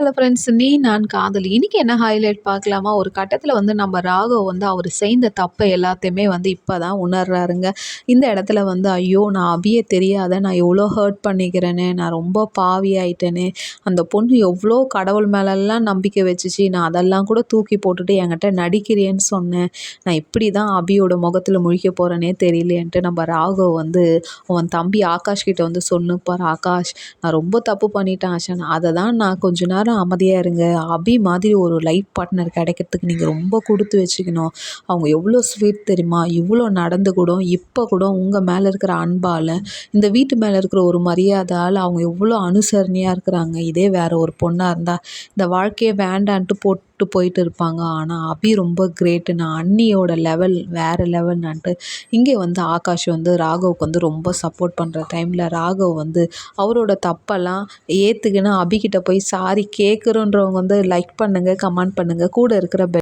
Hello friends நீ நான் காதலி. இன்றைக்கி என்ன ஹைலைட் பார்க்கலாமா? ஒரு கட்டத்தில் வந்து நம்ம ராகவ் வந்து அவர் செய்த தப்பை எல்லாத்தையுமே வந்து இப்போ தான் உணர்றாருங்க. இந்த இடத்துல வந்து ஐயோ நான் அபியே தெரியாத நான் எவ்வளோ ஹர்ட் பண்ணிக்கிறேனே நான் ரொம்ப பாவி ஆயிட்டேனே அந்த பொண்ணு எவ்வளோ கடவுள் மேலெல்லாம் நம்பிக்கை வச்சுச்சு நான் அதெல்லாம் கூட தூக்கி போட்டுட்டு என்கிட்ட நடிக்கிறேன்னு சொன்னேன். நான் இப்படி தான் அபியோட முகத்தில் முழிக்க போகிறேனே தெரியலேன்ட்டு நம்ம ராகவ் வந்து அவன் தம்பி ஆகாஷ் கிட்ட வந்து சொன்னுப்பார் ஆகாஷ் நான் ரொம்ப தப்பு பண்ணிட்டேன் ஆஷன் அதை தான் நான் கொஞ்ச நேரம் எல்லாரும் அமைதியாக இருங்க. அபி மாதிரி ஒரு லைஃப் பார்ட்னர் கிடைக்கிறதுக்கு நீங்கள் ரொம்ப கொடுத்து வச்சுக்கணும். அவங்க எவ்வளோ ஸ்வீட் தெரியுமா? இவ்வளோ நடந்து கூட இப்போ கூட உங்கள் மேலே இருக்கிற அன்பால் இந்த வீட்டு மேலே இருக்கிற ஒரு மரியாதால் அவங்க எவ்வளோ அனுசரணையாக இருக்கிறாங்க. இதே வேறு ஒரு பொண்ணாக இருந்தால் இந்த வாழ்க்கையை வேண்டான்ட்டு போட்டு விட்டு போயிட்டு இருப்பாங்க. ஆனால் அபி ரொம்ப கிரேட்டு நான் அண்ணியோட லெவல் வேறு லெவல்னான்ட்டு இங்கே வந்து ஆகாஷ் வந்து ராகவுக்கு வந்து ரொம்ப சப்போர்ட் பண்ணுற டைமில் ராகவ் வந்து அவரோட தப்பெல்லாம் ஏற்றுக்கின்னு அபிகிட்ட போய் சாரி கேட்குறோன்றவங்க வந்து லைக் பண்ணுங்கள் கமெண்ட் பண்ணுங்கள் கூட இருக்கிற பெல்